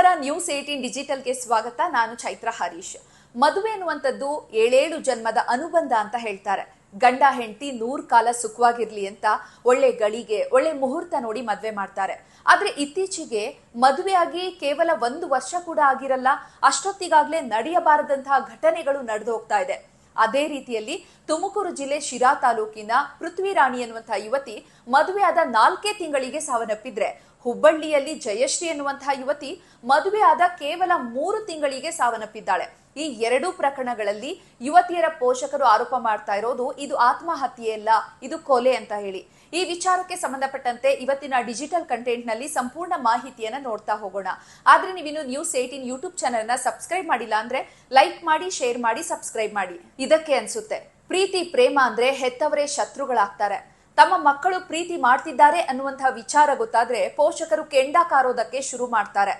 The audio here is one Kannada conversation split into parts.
ನಮಸ್ಕಾರ ನ್ಯೂಸ್ ಏಟೀನ್ ಡಿಜಿಟಲ್ಗೆ ಸ್ವಾಗತ. ನಾನು ಚೈತ್ರ ಹರೀಶ್. ಮದುವೆ ಅನ್ನುವಂಥದ್ದು ಏಳೇಳು ಜನ್ಮದ ಅನುಬಂಧ ಅಂತ ಹೇಳ್ತಾರೆ. ಗಂಡ, ಹೆಂಡತಿ ನೂರು ಕಾಲ ಸುಖವಾಗಿರ್ಲಿ ಅಂತ ಒಳ್ಳೆ ಗಳಿಗೆ, ಒಳ್ಳೆ ಮುಹೂರ್ತ ನೋಡಿ ಮದ್ವೆ ಮಾಡ್ತಾರೆ. ಆದ್ರೆ ಇತ್ತೀಚೆಗೆ ಮದುವೆಯಾಗಿ ಕೇವಲ ಒಂದು ವರ್ಷ ಕೂಡ ಆಗಿರಲ್ಲ, ಅಷ್ಟೊತ್ತಿಗಾಗ್ಲೇ ನಡೆಯಬಾರದಂತಹ ಘಟನೆಗಳು ನಡೆದು ಹೋಗ್ತಾ ಇದೆ. ಅದೇ ರೀತಿಯಲ್ಲಿ ತುಮಕೂರು ಜಿಲ್ಲೆ ಶಿರಾ ತಾಲೂಕಿನ ಪೃಥ್ವಿ ರಾಣಿ ಎನ್ನುವಂತಹ ಯುವತಿ ಮದುವೆಯಾದ ನಾಲ್ಕೇ ತಿಂಗಳಿಗೆ ಸಾವನ್ನಪ್ಪಿದ್ರೆ ಹುಬ್ಬಳ್ಳಿಯಲ್ಲಿ ಜಯಶ್ರೀ ಎನ್ನುವಂತಹ ಯುವತಿ ಮದುವೆ ಆದ ಕೇವಲ ಮೂರು ತಿಂಗಳಿಗೆ ಸಾವನ್ನಪ್ಪಿದ್ದಾಳೆ. ಈ ಎರಡೂ ಪ್ರಕರಣಗಳಲ್ಲಿ ಯುವತಿಯರ ಪೋಷಕರು ಆರೋಪ ಮಾಡ್ತಾ ಇರೋದು, ಇದು ಆತ್ಮಹತ್ಯೆಯಲ್ಲ ಇದು ಕೊಲೆ ಅಂತ ಹೇಳಿ. ಈ ವಿಚಾರಕ್ಕೆ ಸಂಬಂಧಪಟ್ಟಂತೆ ಇವತ್ತಿನ ಡಿಜಿಟಲ್ ಕಂಟೆಂಟ್ನಲ್ಲಿ ಸಂಪೂರ್ಣ ಮಾಹಿತಿಯನ್ನ ನೋಡ್ತಾ ಹೋಗೋಣ. ಆದ್ರೆ ನೀವಿನ್ನು ನ್ಯೂಸ್ ಏಟೀನ್ ಯೂಟ್ಯೂಬ್ ಚಾನೆಲ್ನ ಸಬ್ಸ್ಕ್ರೈಬ್ ಮಾಡಿಲ್ಲ ಅಂದ್ರೆ ಲೈಕ್ ಮಾಡಿ, ಶೇರ್ ಮಾಡಿ, ಸಬ್ಸ್ಕ್ರೈಬ್ ಮಾಡಿ. ಇದಕ್ಕೆ ಅನ್ಸುತ್ತೆ, ಪ್ರೀತಿ ಪ್ರೇಮ ಅಂದ್ರೆ ಹೆತ್ತವರೇ ಶತ್ರುಗಳಾಗ್ತಾರೆ. ತಮ್ಮ ಮಕ್ಕಳು ಪ್ರೀತಿ ಮಾಡ್ತಿದ್ದಾರೆ ಅನ್ನುವಂತಹ ವಿಚಾರ ಗೊತ್ತಾದ್ರೆ ಪೋಷಕರು ಕೆಂಡ ಕಾರೋದಕ್ಕೆ ಶುರು ಮಾಡ್ತಾರೆ.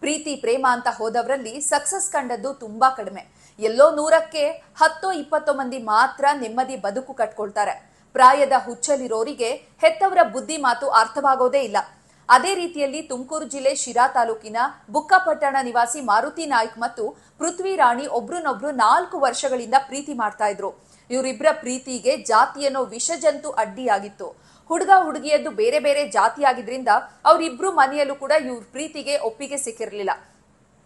ಪ್ರೀತಿ, ಪ್ರೇಮ ಅಂತ ಹೋದವರಲ್ಲಿ ಸಕ್ಸಸ್ ಕಂಡದ್ದು ತುಂಬಾ ಕಡಿಮೆ. ಎಲ್ಲೋ ನೂರಕ್ಕೆ ಹತ್ತೋ ಇಪ್ಪತ್ತೋ ಮಂದಿ ಮಾತ್ರ ನೆಮ್ಮದಿ ಬದುಕು ಕಟ್ಕೊಳ್ತಾರೆ. ಪ್ರಾಯದ ಹುಚ್ಚಲಿರೋರಿಗೆ ಹೆತ್ತವರ ಬುದ್ಧಿ ಮಾತು ಅರ್ಥವಾಗೋದೇ ಇಲ್ಲ. ಅದೇ ರೀತಿಯಲ್ಲಿ ತುಮಕೂರು ಜಿಲ್ಲೆ ಶಿರಾ ತಾಲೂಕಿನ ಬುಕ್ಕಪಟ್ಟಣ ನಿವಾಸಿ ಮಾರುತಿ ನಾಯ್ಕ್ ಮತ್ತು ಪೃಥ್ವಿ ರಾಣಿ ಒಬ್ರನ್ನೊಬ್ರು ನಾಲ್ಕು ವರ್ಷಗಳಿಂದ ಪ್ರೀತಿ ಮಾಡ್ತಾ ಇದ್ರು. ಇವರಿಬ್ಬರ ಪ್ರೀತಿಗೆ ಜಾತಿ ಅನ್ನೋ ವಿಷಜಂತು ಅಡ್ಡಿಯಾಗಿತ್ತು. ಹುಡುಗ ಹುಡುಗಿಯದ್ದು ಬೇರೆ ಬೇರೆ ಜಾತಿ ಆಗಿದ್ರಿಂದ ಅವರಿಬ್ರು ಮನೆಯಲ್ಲೂ ಕೂಡ ಇವ್ರ ಪ್ರೀತಿಗೆ ಒಪ್ಪಿಗೆ ಸಿಕ್ಕಿರಲಿಲ್ಲ.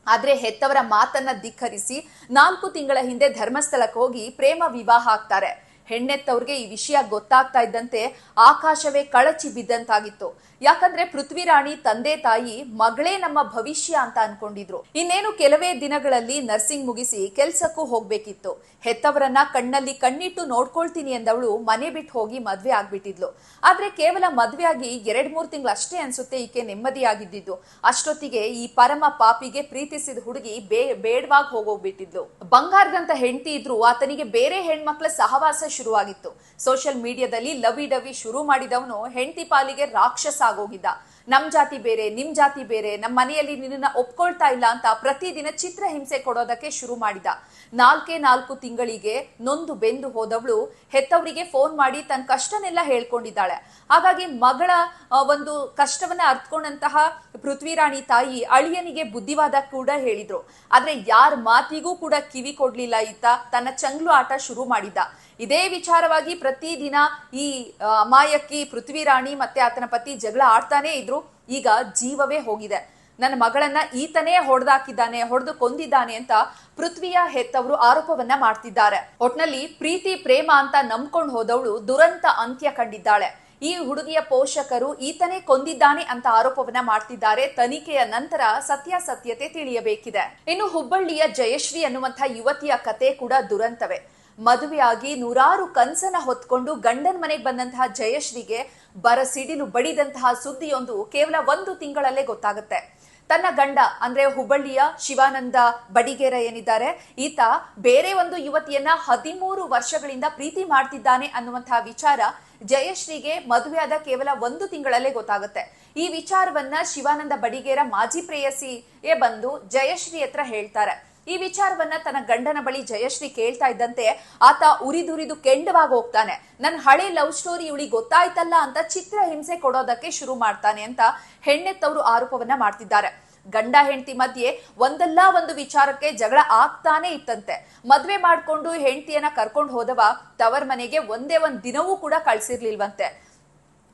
ಆದ್ರೆ ಹೆತ್ತವರ ಮಾತನ್ನ ಧಿಕ್ಕರಿಸಿ ನಾಲ್ಕು ತಿಂಗಳ ಹಿಂದೆ ಧರ್ಮಸ್ಥಳಕ್ಕೆ ಹೋಗಿ ಪ್ರೇಮ ವಿವಾಹ ಆಗ್ತಾರೆ. ಹೆಣ್ಣೆತ್ತವ್ರಿಗೆ ಈ ವಿಷಯ ಗೊತ್ತಾಗ್ತಾ ಇದ್ದಂತೆ ಆಕಾಶವೇ ಕಳಚಿ ಬಿದ್ದಂತಾಗಿತ್ತು. ಯಾಕಂದ್ರೆ ಪೃಥ್ವಿ ರಾಣಿ ತಂದೆ ತಾಯಿ ಮಗಳೇ ನಮ್ಮ ಭವಿಷ್ಯ ಅಂತ ಅನ್ಕೊಂಡಿದ್ರು. ಇನ್ನೇನು ಕೆಲವೇ ದಿನಗಳಲ್ಲಿ ನರ್ಸಿಂಗ್ ಮುಗಿಸಿ ಕೆಲ್ಸಕ್ಕೂ ಹೋಗ್ಬೇಕಿತ್ತು. ಹೆತ್ತವರನ್ನ ಕಣ್ಣಲ್ಲಿ ಕಣ್ಣಿಟ್ಟು ನೋಡ್ಕೊಳ್ತೀನಿ ಎಂದವಳು ಮನೆ ಬಿಟ್ಟು ಹೋಗಿ ಮದ್ವೆ ಆಗ್ಬಿಟ್ಟಿದ್ಲು. ಆದ್ರೆ ಕೇವಲ ಮದ್ವೆ ಆಗಿ ಎರಡ್ ಮೂರ್ ತಿಂಗಳು ಅಷ್ಟೇ ಅನ್ಸುತ್ತೆ ಈಕೆ ನೆಮ್ಮದಿಯಾಗಿದ್ದಿದ್ದು. ಅಷ್ಟೊತ್ತಿಗೆ ಈ ಪರಮ ಪಾಪಿಗೆ ಪ್ರೀತಿಸಿದ ಹುಡುಗಿ ಬೇ ಬೇಡವಾಗಿ ಹೋಗೋಗ್ಬಿಟ್ಟಿದ್ಲು ಬಂಗಾರದಂತ ಹೆಂಡತಿ ಇದ್ರು, ಆತನಿಗೆ ಬೇರೆ ಹೆಣ್ಮಕ್ಳ ಸಹವಾಸ ಶುರುವಾಗಿತ್ತು. ಸೋಷಿಯಲ್ ಮೀಡಿಯಾದಲ್ಲಿ ಲವಿ ಡವಿ ಶುರು ಮಾಡಿದವನು ಹೆಂಡತಿ ಪಾಲಿಗೆ ರಾಕ್ಷಸ ಆಗೋಗಿದ್ದ. ನಮ್ ಜಾತಿ ಬೇರೆ, ನಿಮ್ ಜಾತಿ ಬೇರೆ ನಮ್ಮ ಮನೆಯಲ್ಲಿ ನಿನ್ನ ಒಪ್ಕೊಳ್ತಾ ಇಲ್ಲ ಅಂತ ಪ್ರತಿದಿನ ಚಿತ್ರ ಹಿಂಸೆ ಕೊಡೋದಕ್ಕೆ ಶುರು ಮಾಡಿದ. ನಾಲ್ಕೇ ನಾಲ್ಕು ತಿಂಗಳಿಗೆ ನೊಂದು ಬೆಂದು ಹೋದವಳು ಹೆತ್ತವರಿಗೆ ಫೋನ್ ಮಾಡಿ ತನ್ನ ಕಷ್ಟನೆಲ್ಲ ಹೇಳ್ಕೊಂಡಿದ್ದಾಳೆ. ಹಾಗಾಗಿ ಮಗಳ ಒಂದು ಕಷ್ಟವನ್ನ ಅರ್ಥಕೊಂಡಂತಹ ಪೃಥ್ವಿರಾಣಿ ತಾಯಿ ಅಳಿಯನಿಗೆ ಬುದ್ಧಿವಾದ ಕೂಡ ಹೇಳಿದ್ರು. ಆದ್ರೆ ಯಾರ ಮಾತಿಗೂ ಕೂಡ ಕಿವಿ ಕೊಡ್ಲಿಲ್ಲ ಈತ. ತನ್ನ ಚಂಗ್ಲು ಆಟ ಶುರು ಮಾಡಿದ್ದ. ಇದೇ ವಿಚಾರವಾಗಿ ಪ್ರತಿದಿನ ಈ ಅಮಾಯಕಿ ಪೃಥ್ವಿರಾಣಿ ಮತ್ತೆ ಆತನ ಪತಿ ಜಗಳ ಆಡ್ತಾನೆ ಇದ್ರು. ಈಗ ಜೀವವೇ ಹೋಗಿದೆ. ನನ್ನ ಮಗಳನ್ನ ಈತನೇ ಹೊಡೆದಾಕಿದ್ದಾನೆ, ಹೊಡೆದು ಕೊಂದಿದ್ದಾನೆ ಅಂತ ಪೃಥ್ವಿಯ ಹೆತ್ತವರು ಆರೋಪವನ್ನ ಮಾಡ್ತಿದ್ದಾರೆ. ಒಟ್ನಲ್ಲಿ ಪ್ರೀತಿ, ಪ್ರೇಮ ಅಂತ ನಂಬ್ಕೊಂಡು ಹೋದವಳು ದುರಂತ ಅಂತ್ಯ ಕಂಡಿದ್ದಾಳೆ. ಈ ಹುಡುಗಿಯ ಪೋಷಕರು ಈತನೇ ಕೊಂದಿದ್ದಾನೆ ಅಂತ ಆರೋಪವನ್ನ ಮಾಡ್ತಿದ್ದಾರೆ. ತನಿಖೆಯ ನಂತರ ಸತ್ಯಾಸತ್ಯತೆ ತಿಳಿಯಬೇಕಿದೆ. ಇನ್ನು ಹುಬ್ಬಳ್ಳಿಯ ಜಯಶ್ರೀ ಅನ್ನುವಂತಹ ಯುವತಿಯ ಕತೆ ಕೂಡ ದುರಂತವೇ. ಮದುವೆಯಾಗಿ ನೂರಾರು ಕನ್ಸನ್ನ ಹೊತ್ಕೊಂಡು ಗಂಡನ ಮನೆಗೆ ಬಂದಂತಹ ಜಯಶ್ರೀಗೆ ಬರ ಸಿಡಿಲು ಬಡಿದಂತಹ ಸುದ್ದಿಯೊಂದು ಕೇವಲ ಒಂದು ತಿಂಗಳಲ್ಲೇ ಗೊತ್ತಾಗುತ್ತೆ. ತನ್ನ ಗಂಡ, ಅಂದ್ರೆ ಹುಬ್ಬಳ್ಳಿಯ ಶಿವಾನಂದ ಬಡಿಗೇರ ಏನಿದ್ದಾರೆ, ಈತ ಬೇರೆ ಒಂದು ಯುವತಿಯನ್ನ ಹದಿಮೂರು ವರ್ಷಗಳಿಂದ ಪ್ರೀತಿ ಮಾಡ್ತಿದ್ದಾನೆ ಅನ್ನುವಂತಹ ವಿಚಾರ ಜಯಶ್ರೀಗೆ ಮದುವೆಯಾದ ಕೇವಲ ಒಂದು ತಿಂಗಳಲ್ಲೇ ಗೊತ್ತಾಗುತ್ತೆ. ಈ ವಿಚಾರವನ್ನ ಶಿವಾನಂದ ಬಡಿಗೇರ ಮಾಜಿ ಪ್ರೇಯಸಿಯೇ ಬಂದು ಜಯಶ್ರೀ ಹತ್ರ ಹೇಳ್ತಾರೆ. ಈ ವಿಚಾರವನ್ನ ತನ್ನ ಗಂಡನ ಬಳಿ ಜಯಶ್ರೀ ಕೇಳ್ತಾ ಇದ್ದಂತೆ ಆತ ಉರಿದುರಿದು ಕೆಂಡವಾಗಿ ಹೋಗ್ತಾನೆ. ನನ್ನ ಹಳೆ ಲವ್ ಸ್ಟೋರಿ ಇವಳಿಗೆ ಗೊತ್ತಾಯ್ತಲ್ಲ ಅಂತ ಚಿತ್ರ ಹಿಂಸೆ ಕೊಡೋದಕ್ಕೆ ಶುರು ಮಾಡ್ತಾನೆ ಅಂತ ಹೆಣ್ಣೆತ್ತವರು ಆರೋಪವನ್ನ ಮಾಡ್ತಿದ್ದಾರೆ. ಗಂಡ ಹೆಂಡತಿ ಮಧ್ಯೆ ಒಂದಲ್ಲ ಒಂದು ವಿಚಾರಕ್ಕೆ ಜಗಳ ಆಗ್ತಾನೆ ಇತ್ತಂತೆ. ಮದ್ವೆ ಮಾಡ್ಕೊಂಡು ಹೆಂಡತಿಯನ್ನ ಕರ್ಕೊಂಡು ಹೋದವ ತವರ್ ಮನೆಗೆ ಒಂದೇ ಒಂದ್ ದಿನವೂ ಕೂಡ ಕಳ್ಸಿರ್ಲಿಲ್ವಂತೆ.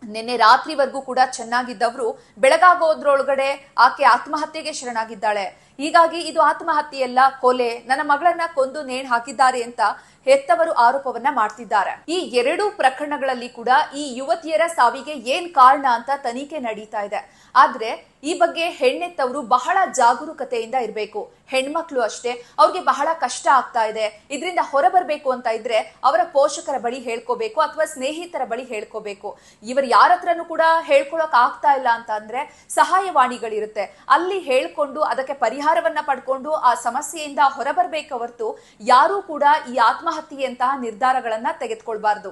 ನಿನ್ನೆ ರಾತ್ರಿವರೆಗೂ ಕೂಡ ಚೆನ್ನಾಗಿದ್ದವರು ಬೆಳಗಾಗೋದ್ರೊಳಗಡೆ ಆಕೆ ಆತ್ಮಹತ್ಯೆಗೆ ಶರಣಾಗಿದ್ದಾಳೆ. ಹೀಗಾಗಿ ಇದು ಆತ್ಮಹತ್ಯೆಯಲ್ಲ, ಕೊಲೆ. ನನ್ನ ಮಗಳನ್ನ ಕೊಂದು ನೇಣ್ ಹಾಕಿದ್ದಾರೆ ಅಂತ ಹೆತ್ತವರು ಆರೋಪವನ್ನ ಮಾಡ್ತಿದ್ದಾರೆ. ಈ ಎರಡೂ ಪ್ರಕರಣಗಳಲ್ಲಿ ಕೂಡ ಈ ಯುವತಿಯರ ಸಾವಿಗೆ ಏನ್ ಕಾರಣ ಅಂತ ತನಿಖೆ ನಡೀತಾ ಇದೆ. ಆದ್ರೆ ಈ ಬಗ್ಗೆ ಹೆಣ್ಣೆತ್ತವರು ಬಹಳ ಜಾಗರೂಕತೆಯಿಂದ ಇರಬೇಕು. ಹೆಣ್ಮಕ್ಳು ಅಷ್ಟೇ, ಅವ್ರಿಗೆ ಬಹಳ ಕಷ್ಟ ಆಗ್ತಾ ಇದೆ. ಇದರಿಂದ ಹೊರಬರ್ಬೇಕು ಅಂತ ಇದ್ರೆ ಅವರ ಪೋಷಕರ ಬಳಿ ಹೇಳ್ಕೋಬೇಕು ಅಥವಾ ಸ್ನೇಹಿತರ ಬಳಿ ಹೇಳ್ಕೋಬೇಕು. ಇವರು ಯಾರ ಹತ್ರನೂ ಕೂಡ ಹೇಳ್ಕೊಳಕ್ ಆಗ್ತಾ ಇಲ್ಲ ಅಂತ ಅಂದ್ರೆ ಸಹಾಯವಾಣಿಗಳಿರುತ್ತೆ. ಅಲ್ಲಿ ಹೇಳ್ಕೊಂಡು ಅದಕ್ಕೆ ಪರಿಹಾರವನ್ನ ಪಡ್ಕೊಂಡು ಆ ಸಮಸ್ಯೆಯಿಂದ ಹೊರಬರ್ಬೇಕ ಹೊರತು ಯಾರೂ ಕೂಡ ಈ ಆತ್ಮಹತ್ಯೆಯಂತಹ ನಿರ್ಧಾರಗಳನ್ನ ತೆಗೆದುಕೊಳ್ಬಾರ್ದು.